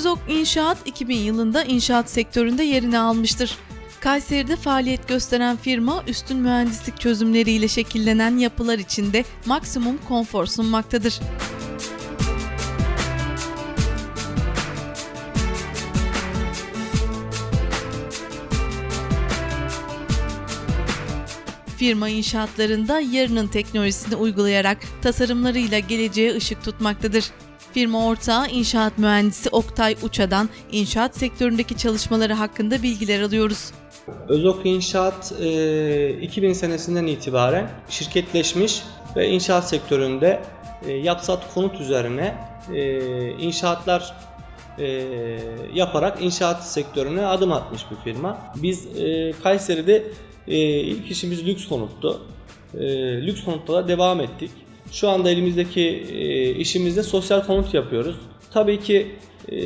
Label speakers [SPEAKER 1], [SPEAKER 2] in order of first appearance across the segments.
[SPEAKER 1] Özok İnşaat 2000 yılında inşaat sektöründe yerini almıştır. Kayseri'de faaliyet gösteren firma üstün mühendislik çözümleriyle şekillenen yapılar içinde maksimum konfor sunmaktadır. Firma inşaatlarında yarının teknolojisini uygulayarak tasarımlarıyla geleceğe ışık tutmaktadır. Firma ortağı inşaat mühendisi Oktay Uça'dan inşaat sektöründeki çalışmaları hakkında bilgiler alıyoruz.
[SPEAKER 2] Özok İnşaat e, 2000 senesinden itibaren şirketleşmiş ve inşaat sektöründe e, yapsat konut üzerine e, inşaatlar e, yaparak inşaat sektörüne adım atmış bir firma. Biz e, Kayseri'de e, ilk işimiz lüks konuttu. E, lüks konutta da devam ettik. Şu anda elimizdeki e, işimizde sosyal konut yapıyoruz. Tabii ki e,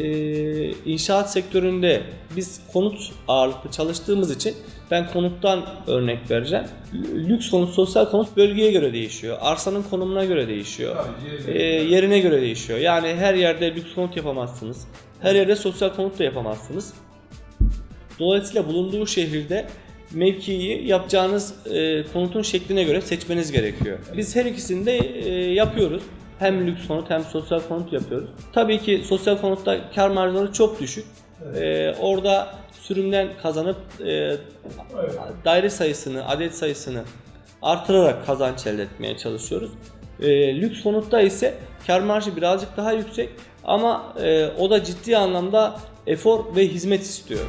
[SPEAKER 2] inşaat sektöründe biz konut ağırlıklı çalıştığımız için ben konuttan örnek vereceğim. Lüks konut, sosyal konut bölgeye göre değişiyor. Arsanın konumuna göre değişiyor. E, yerine göre değişiyor. Yani her yerde lüks konut yapamazsınız. Her yerde sosyal konut da yapamazsınız. Dolayısıyla bulunduğu şehirde mevkiyi yapacağınız e, konutun şekline göre seçmeniz gerekiyor. Biz her ikisini de e, yapıyoruz. Hem lüks konut hem sosyal konut yapıyoruz. Tabii ki sosyal konutta kar marjları çok düşük. E, orada sürümden kazanıp e, daire sayısını, adet sayısını artırarak kazanç elde etmeye çalışıyoruz. E, lüks konutta ise kar marjı birazcık daha yüksek ama e, o da ciddi anlamda efor ve hizmet istiyor.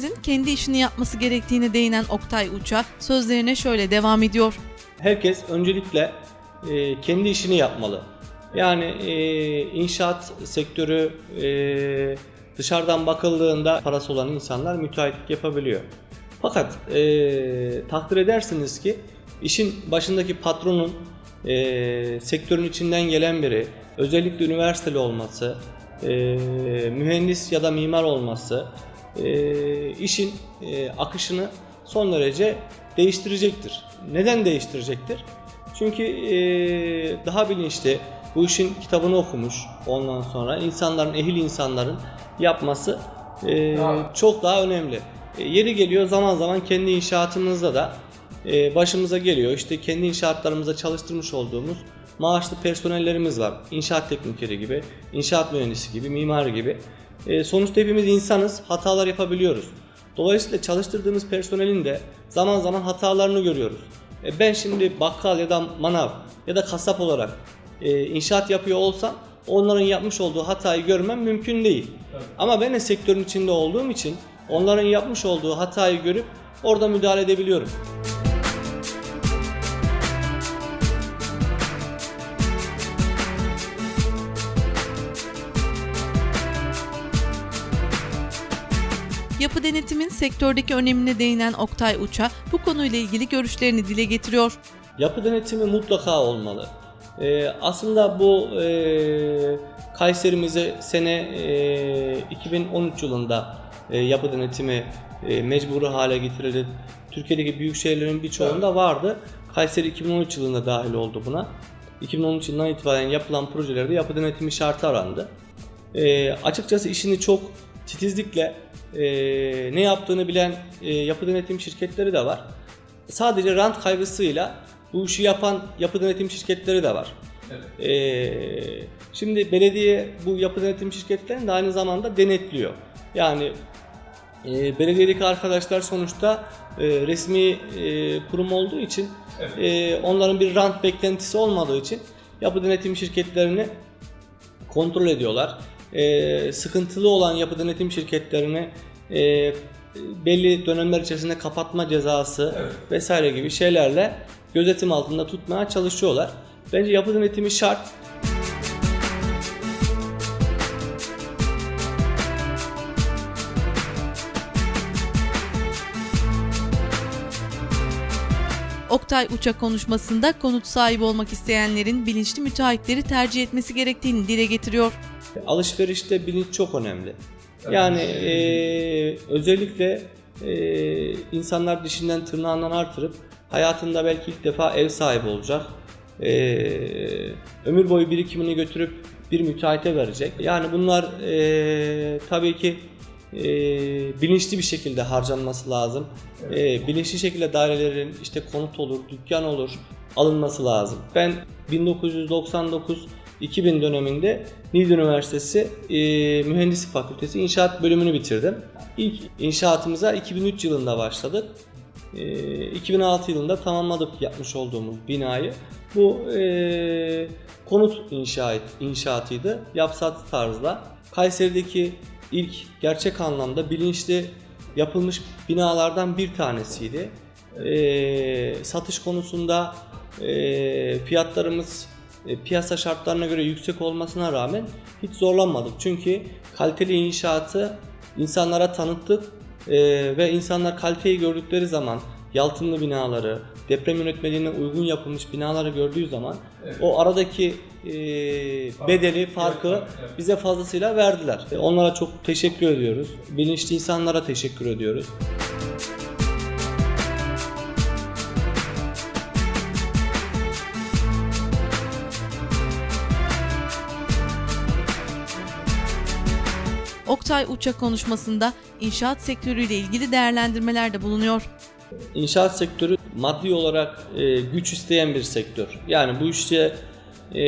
[SPEAKER 1] Herkesin kendi işini yapması gerektiğine değinen Oktay Uça sözlerine şöyle devam ediyor.
[SPEAKER 2] herkes öncelikle e, kendi işini yapmalı. Yani e, inşaat sektörü e, dışarıdan bakıldığında parası olan insanlar müteahhitlik yapabiliyor. Fakat e, takdir edersiniz ki işin başındaki patronun e, sektörün içinden gelen biri, özellikle üniversiteli olması, e, mühendis ya da mimar olması e, işin e, akışını son derece değiştirecektir. Neden değiştirecektir? Çünkü e, daha bilinçli, bu işin kitabını okumuş ondan sonra insanların, ehil insanların yapması e, çok daha önemli. E, yeri geliyor zaman zaman kendi inşaatımızda da e, başımıza geliyor. İşte kendi inşaatlarımızda çalıştırmış olduğumuz maaşlı personellerimiz var. İnşaat teknikeri gibi, inşaat mühendisi gibi, mimar gibi. E, sonuçta hepimiz insanız, hatalar yapabiliyoruz. Dolayısıyla çalıştırdığımız personelin de zaman zaman hatalarını görüyoruz. E, ben şimdi bakkal ya da manav ya da kasap olarak e, inşaat yapıyor olsam onların yapmış olduğu hatayı görmem mümkün değil. Ama ben de sektörün içinde olduğum için onların yapmış olduğu hatayı görüp orada müdahale edebiliyorum.
[SPEAKER 1] Yapı denetimin sektördeki önemine değinen Oktay Uça bu konuyla ilgili görüşlerini dile getiriyor.
[SPEAKER 2] Yapı denetimi mutlaka olmalı. Ee, aslında bu e, Kayserimize sene e, 2013 yılında e, yapı denetimi e, mecburi hale getirildi. Türkiye'deki büyük şehirlerin birçoğunda vardı. Kayseri 2013 yılında dahil oldu buna. 2013 yılından itibaren yapılan projelerde yapı denetimi şartı arandı. E, açıkçası işini çok titizlikle e, ne yaptığını bilen e, yapı denetim şirketleri de var. Sadece rant kaygısıyla bu işi yapan yapı denetim şirketleri de var. Ee, şimdi belediye bu yapı denetim şirketlerini de aynı zamanda denetliyor. Yani e, belediyedeki arkadaşlar sonuçta e, resmi e, kurum olduğu için e, onların bir rant beklentisi olmadığı için yapı denetim şirketlerini kontrol ediyorlar. E, sıkıntılı olan yapı denetim şirketlerini e, belli dönemler içerisinde kapatma cezası vesaire gibi şeylerle gözetim altında tutmaya çalışıyorlar. Bence yapı denetimi şart.
[SPEAKER 1] Oktay Uça konuşmasında konut sahibi olmak isteyenlerin bilinçli müteahhitleri tercih etmesi gerektiğini dile getiriyor.
[SPEAKER 2] Alışverişte bilinç çok önemli. Yani e, özellikle e, insanlar dişinden tırnağından artırıp hayatında belki ilk defa ev sahibi olacak. E, ömür boyu birikimini götürüp bir müteahhite verecek. Yani bunlar e, tabii ki e, bilinçli bir şekilde harcanması lazım. E, bilinçli şekilde dairelerin işte konut olur, dükkan olur alınması lazım. Ben 1999 2000 döneminde Niğde Üniversitesi e, Mühendislik Fakültesi İnşaat bölümünü bitirdim. İlk inşaatımıza 2003 yılında başladık. E, 2006 yılında tamamladık yapmış olduğumuz binayı. Bu e, konut inşaat inşaatıydı. Yapsat tarzda. Kayseri'deki ilk gerçek anlamda bilinçli yapılmış binalardan bir tanesiydi. E, satış konusunda e, fiyatlarımız piyasa şartlarına göre yüksek olmasına rağmen hiç zorlanmadık. Çünkü kaliteli inşaatı insanlara tanıttık e, ve insanlar kaliteyi gördükleri zaman yalıtımlı binaları, deprem yönetmeliğine uygun yapılmış binaları gördüğü zaman o aradaki e, bedeli, farkı bize fazlasıyla verdiler. E, Onlara çok teşekkür ediyoruz. Bilinçli insanlara teşekkür ediyoruz.
[SPEAKER 1] Oktay Uça konuşmasında inşaat sektörüyle ilgili değerlendirmelerde bulunuyor.
[SPEAKER 2] İnşaat sektörü maddi olarak e, güç isteyen bir sektör. Yani bu işte e,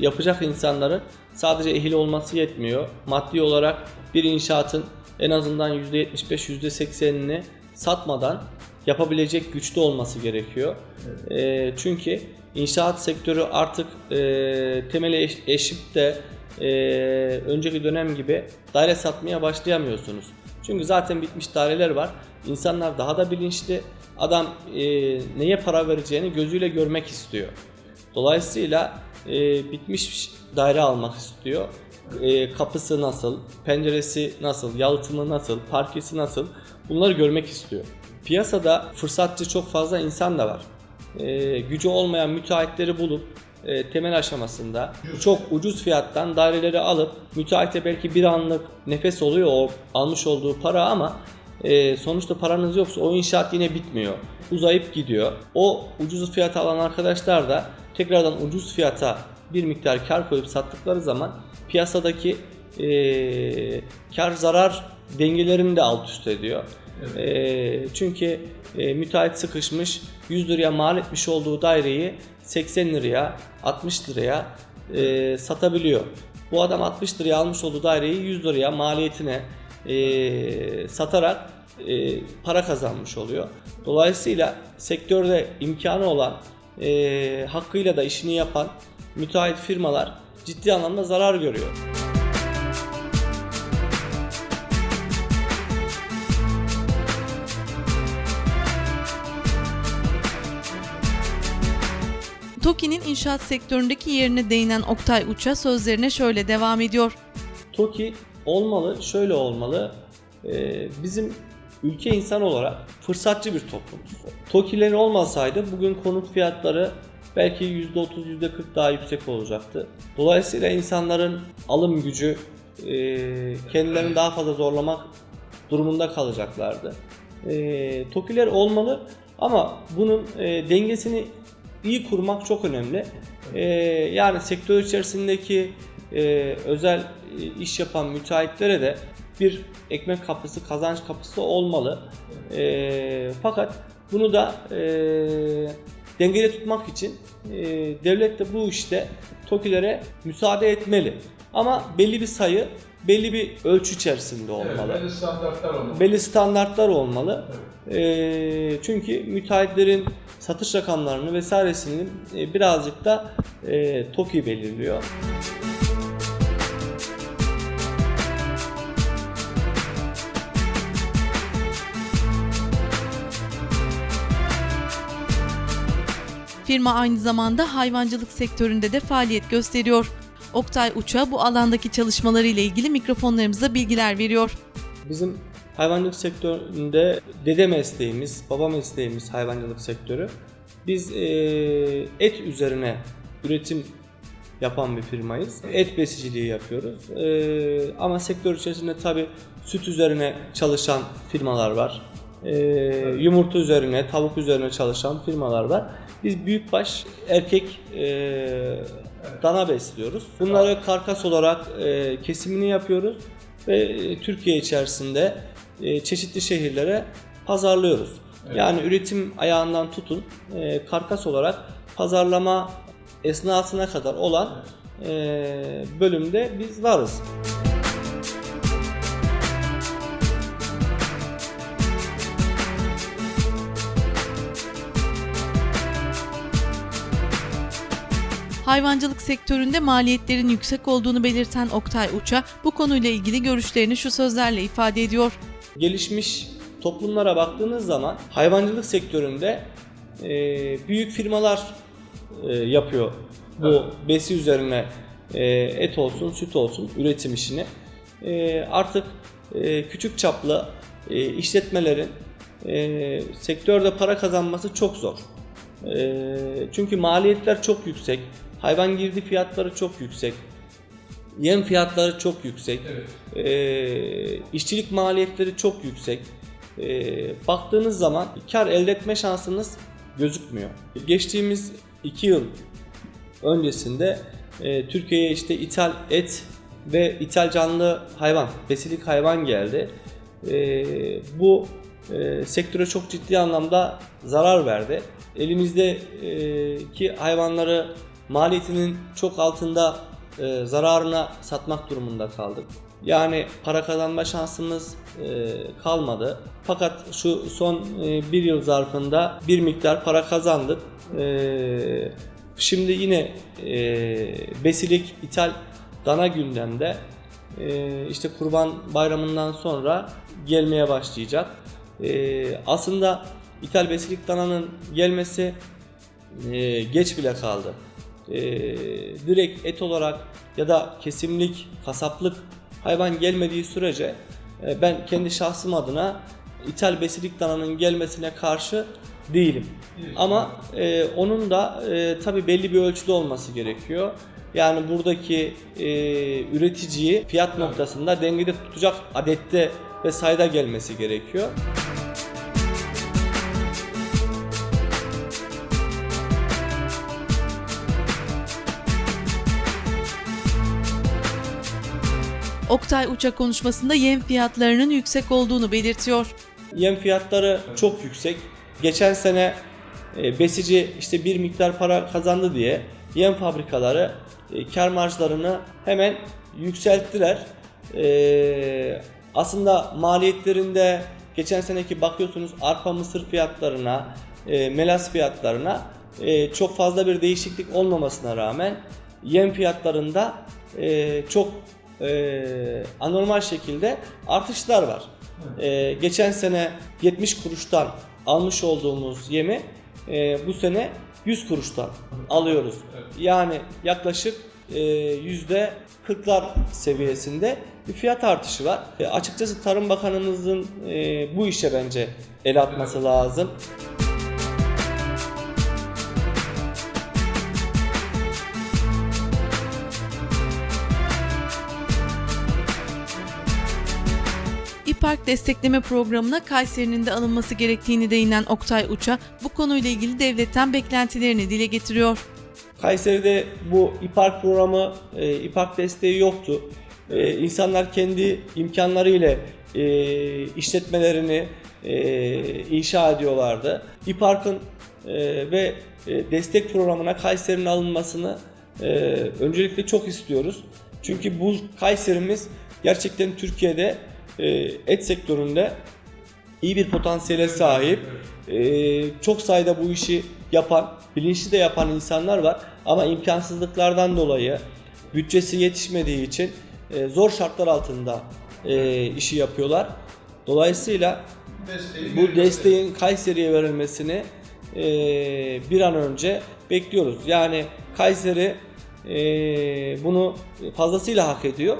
[SPEAKER 2] yapacak insanların sadece ehil olması yetmiyor. Maddi olarak bir inşaatın en azından %75-%80'ini satmadan yapabilecek güçte olması gerekiyor. E, çünkü inşaat sektörü artık e, temeli eş- eşip de e, önceki dönem gibi daire satmaya başlayamıyorsunuz. Çünkü zaten bitmiş daireler var. İnsanlar daha da bilinçli. Adam e, neye para vereceğini gözüyle görmek istiyor. Dolayısıyla e, bitmiş daire almak istiyor. E, kapısı nasıl, penceresi nasıl, yalıtımı nasıl, parkesi nasıl bunları görmek istiyor. Piyasada fırsatçı çok fazla insan da var. E, gücü olmayan müteahhitleri bulup e, temel aşamasında çok ucuz fiyattan daireleri alıp müteahhite belki bir anlık nefes oluyor o almış olduğu para ama e, sonuçta paranız yoksa o inşaat yine bitmiyor. Uzayıp gidiyor. O ucuz fiyata alan arkadaşlar da tekrardan ucuz fiyata bir miktar kar koyup sattıkları zaman piyasadaki e, kar zarar dengelerini de alt üst ediyor. E, çünkü e, müteahhit sıkışmış 100 liraya mal etmiş olduğu daireyi 80 liraya 60 liraya e, satabiliyor. Bu adam 60 liraya almış olduğu daireyi 100 liraya maliyetine e, satarak e, para kazanmış oluyor. Dolayısıyla sektörde imkanı olan e, hakkıyla da işini yapan müteahhit firmalar ciddi anlamda zarar görüyor.
[SPEAKER 1] TOKİ'nin inşaat sektöründeki yerine değinen Oktay Uça sözlerine şöyle devam ediyor.
[SPEAKER 2] TOKİ olmalı, şöyle olmalı. Ee, bizim ülke insan olarak fırsatçı bir toplumuz. TOKİ'lerin olmasaydı bugün konut fiyatları belki %30, %40 daha yüksek olacaktı. Dolayısıyla insanların alım gücü e, kendilerini daha fazla zorlamak durumunda kalacaklardı. E, TOKİ'ler olmalı ama bunun e, dengesini iyi kurmak çok önemli. E, yani sektör içerisindeki e, özel e, iş yapan müteahhitlere de bir ekmek kapısı, kazanç kapısı olmalı. E, fakat bunu da e, dengede tutmak için e, devlet de bu işte TOKİ'lere müsaade etmeli. Ama belli bir sayı, belli bir ölçü içerisinde olmalı
[SPEAKER 3] Evet, belli standartlar olmalı.
[SPEAKER 2] belli standartlar olmalı. Ee, çünkü müteahhitlerin satış rakamlarını vesairesini e, birazcık da e, TOKİ belirliyor.
[SPEAKER 1] Firma aynı zamanda hayvancılık sektöründe de faaliyet gösteriyor. Oktay Uça bu alandaki çalışmaları ile ilgili mikrofonlarımıza bilgiler veriyor.
[SPEAKER 2] Bizim hayvancılık sektöründe dede mesleğimiz, baba mesleğimiz hayvancılık sektörü. Biz e, et üzerine üretim yapan bir firmayız. Et besiciliği yapıyoruz. Ee, ama sektör içerisinde tabi süt üzerine çalışan firmalar var. Ee, yumurta üzerine, tavuk üzerine çalışan firmalar var. Biz büyükbaş erkek e, dana besliyoruz. Bunları karkas olarak e, kesimini yapıyoruz ve e, Türkiye içerisinde e, çeşitli şehirlere pazarlıyoruz. Yani üretim ayağından tutun e, karkas olarak pazarlama esnasına kadar olan e, bölümde biz varız.
[SPEAKER 1] Hayvancılık sektöründe maliyetlerin yüksek olduğunu belirten Oktay Uça bu konuyla ilgili görüşlerini şu sözlerle ifade ediyor.
[SPEAKER 2] Gelişmiş toplumlara baktığınız zaman hayvancılık sektöründe e, büyük firmalar e, yapıyor bu besi üzerine e, et olsun süt olsun üretim işini. E, artık e, küçük çaplı e, işletmelerin e, sektörde para kazanması çok zor. E, çünkü maliyetler çok yüksek, hayvan girdi fiyatları çok yüksek, yem fiyatları çok yüksek. Ee, işçilik maliyetleri çok yüksek. Ee, baktığınız zaman kar elde etme şansınız gözükmüyor. Geçtiğimiz 2 yıl öncesinde e, Türkiye'ye işte ithal et ve ithal canlı hayvan, besilik hayvan geldi. Ee, bu e, sektöre çok ciddi anlamda zarar verdi. Elimizdeki hayvanları maliyetinin çok altında e, zararına satmak durumunda kaldık. Yani para kazanma şansımız e, kalmadı. Fakat şu son e, bir yıl zarfında bir miktar para kazandık. E, şimdi yine e, besilik ithal dana gündemde. E, işte Kurban Bayramı'ndan sonra gelmeye başlayacak. E, aslında ithal besilik dananın gelmesi e, geç bile kaldı. E, direkt et olarak ya da kesimlik, kasaplık hayvan gelmediği sürece e, ben kendi şahsım adına ithal besilik dananın gelmesine karşı değilim. Ama e, onun da e, tabi belli bir ölçüde olması gerekiyor. Yani buradaki e, üreticiyi fiyat noktasında dengede tutacak adette ve sayıda gelmesi gerekiyor.
[SPEAKER 1] Oktay Uça konuşmasında yem fiyatlarının yüksek olduğunu belirtiyor.
[SPEAKER 2] Yem fiyatları çok yüksek. Geçen sene e, besici işte bir miktar para kazandı diye yem fabrikaları e, kar marjlarını hemen yükselttiler. E, aslında maliyetlerinde geçen seneki bakıyorsunuz arpa mısır fiyatlarına, melas fiyatlarına çok fazla bir değişiklik olmamasına rağmen yem fiyatlarında çok e, anormal şekilde artışlar var. E, geçen sene 70 kuruştan almış olduğumuz yemi e, bu sene 100 kuruştan alıyoruz. Yani yaklaşık e, yüzde 40'lar seviyesinde bir fiyat artışı var. E, açıkçası Tarım Bakanımızın e, bu işe bence el atması lazım.
[SPEAKER 1] İPARK destekleme programına Kayseri'nin de alınması gerektiğini değinen Oktay Uça bu konuyla ilgili devletten beklentilerini dile getiriyor.
[SPEAKER 2] Kayseri'de bu İPARK programı, e, İPARK desteği yoktu. E, insanlar kendi imkanlarıyla e, işletmelerini e, inşa ediyorlardı. İPARK'ın e, ve e, destek programına Kayseri'nin alınmasını öncelikle çok istiyoruz. Çünkü bu Kayseri'miz gerçekten Türkiye'de et sektöründe iyi bir potansiyele sahip. Ee, çok sayıda bu işi yapan, bilinçli de yapan insanlar var. Ama imkansızlıklardan dolayı bütçesi yetişmediği için e, zor şartlar altında e, işi yapıyorlar. Dolayısıyla bu desteğin Kayseri'ye verilmesini e, bir an önce bekliyoruz. Yani Kayseri e, bunu fazlasıyla hak ediyor.